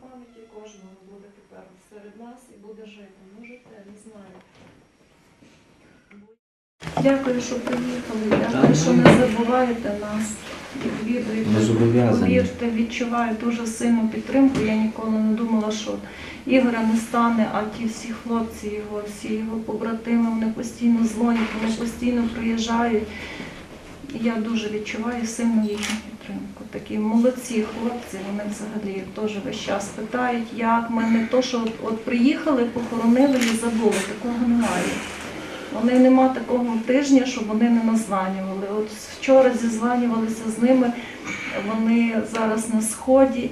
Пам'яті кожного буде тепер серед нас і буде жити. Можете, не знаю. Дякую, що приїхали. Дякую, що не забуваєте нас. Відвідуєте. Повірте, відчуваю дуже сильну підтримку. Я ніколи не думала, що Ігоря не стане, а ті всі хлопці його, всі його побратими, вони постійно дзвонять, вони постійно приїжджають. Я дуже відчуваю сильну їхню підтримку. Такі молодці хлопці, вони взагалі теж весь час питають, як ми не то, що от, от приїхали, похоронили і забули. Такого немає. Вони нема такого тижня, щоб вони не названювали. От вчора зізванювалися з ними, вони зараз на сході.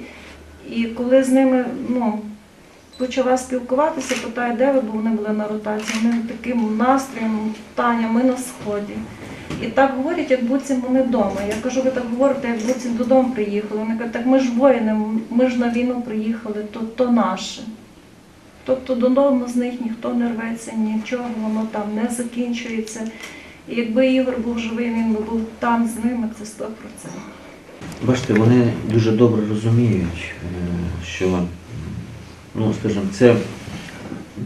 І коли з ними ну, почала спілкуватися, питаю, де ви, бо вони були на ротації. Вони таким настроєм, Таня, ми на сході. І так говорять, як буцім вони вдома. Я кажу, ви так говорите, як буцім додому приїхали. Вони кажуть, так ми ж воїни, ми ж на війну приїхали, то, то наше. Тобто додому з них ніхто не рветься, нічого, воно там не закінчується. І якби Ігор був живий, він би був там з ними, це 100%. Бачите, вони дуже добре розуміють, е, що, ну, скажімо, це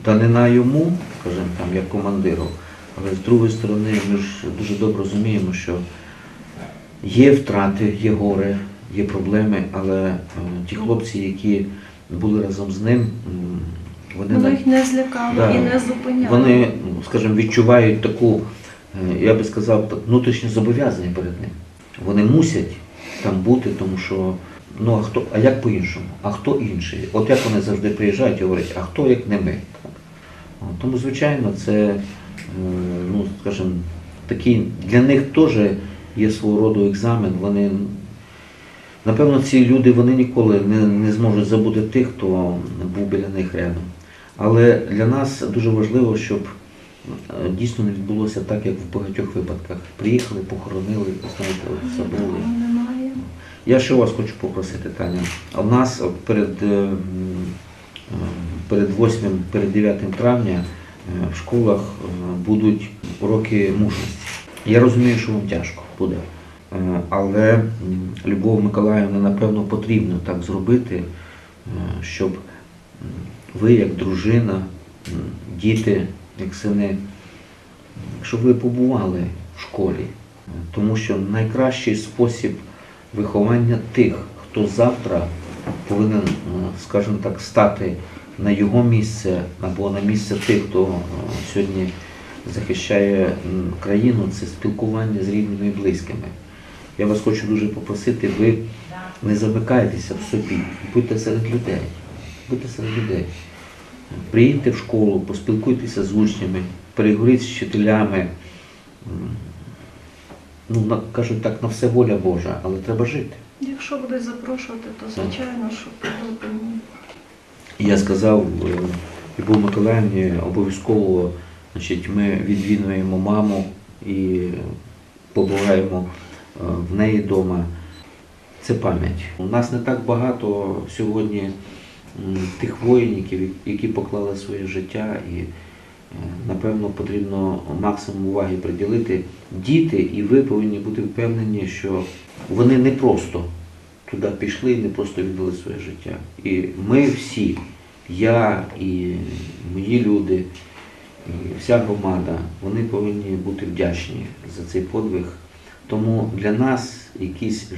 данина йому, скажімо, там, як командиру, але з другої сторони ми ж дуже добре розуміємо, що є втрати, є горе, є проблеми, але е, ті хлопці, які були разом з ним, вони, Воно їх не злякало Да. і не зупиняло. вони, ну, скажімо, відчувають таку, е, я би сказав, внутрішнє зобов'язання перед ним. Вони мусять там бути, тому що ну а хто, а як по-іншому? А хто інший? От як вони завжди приїжджають і говорять, а хто як не ми? Тому, звичайно, це, е, ну, скажімо, такий для них теж є свого роду екзамен. Вони, напевно, ці люди вони ніколи не, не зможуть забути тих, хто був біля них рядом. Але для нас дуже важливо, щоб е, дійсно не відбулося так, як в багатьох випадках. Приїхали, похоронили, знаєте, забули. Я ще вас хочу попросити, Таня. В нас перед, е, е, перед 8, перед 9 травня е, в школах е, будуть уроки мужності. Я розумію, що вам тяжко буде. Е, Але Любов Миколаївна, напевно, потрібно так зробити, е, щоб ви, як дружина, діти, як сини, щоб ви побували в школі. Е, Тому що найкращий спосіб виховання тих, хто завтра повинен, е, скажімо так, стати на його місце або на місце тих, хто е, сьогодні захищає країну, це спілкування з рідними і близькими. Я вас хочу дуже попросити, ви не замикайтеся в собі, будьте серед людей. Будьте серед людей. Приїдьте в школу, поспілкуйтеся з учнями, переговоріть з вчителями. Ну, на- кажуть так, на все воля Божа, але треба жити. Якщо будуть запрошувати, то звичайно, що піду. Я сказав е, Любов Миколаївні, обов'язково значить, ми відвідуємо маму і побуваємо е, в неї вдома. Це пам'ять. У нас не так багато сьогодні тих воїнів, які поклали своє життя, і напевно потрібно максимум уваги приділити. Діти, і ви повинні бути впевнені, що вони не просто туди пішли і не просто віддали своє життя. І ми всі, я і мої люди, і вся громада, вони повинні бути вдячні за цей подвиг. Тому для нас якісь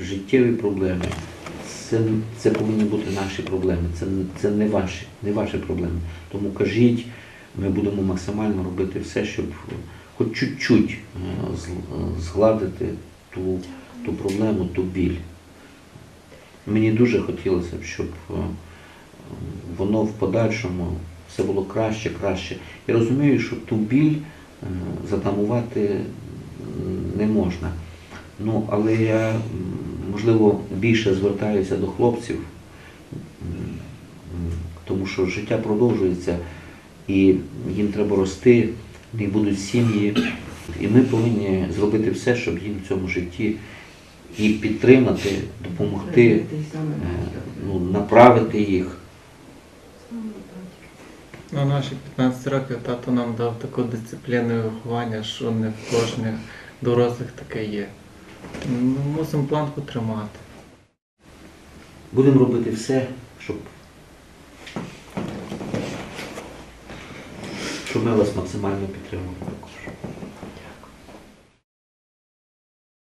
життєві проблеми, це, це повинні бути наші проблеми, це, це не, ваші, не ваші проблеми. Тому кажіть, ми будемо максимально робити все, щоб хоч чуть-чуть е, згладити ту, ту проблему, ту біль. Мені дуже хотілося б, щоб е, воно в подальшому все було краще, краще. Я розумію, що ту біль е, затамувати не можна. Ну, але я, можливо, більше звертаюся до хлопців, тому що життя продовжується і їм треба рости, в них будуть сім'ї. І ми повинні зробити все, щоб їм в цьому житті їх підтримати, допомогти, е, ну, направити їх. На наші 15 років тато нам дав таку дисципліну і виховання, що не в кожних дорослих таке є. Ну, Мусимо планку тримати. Будемо робити все, щоб, щоб ми вас максимально підтримуємо також.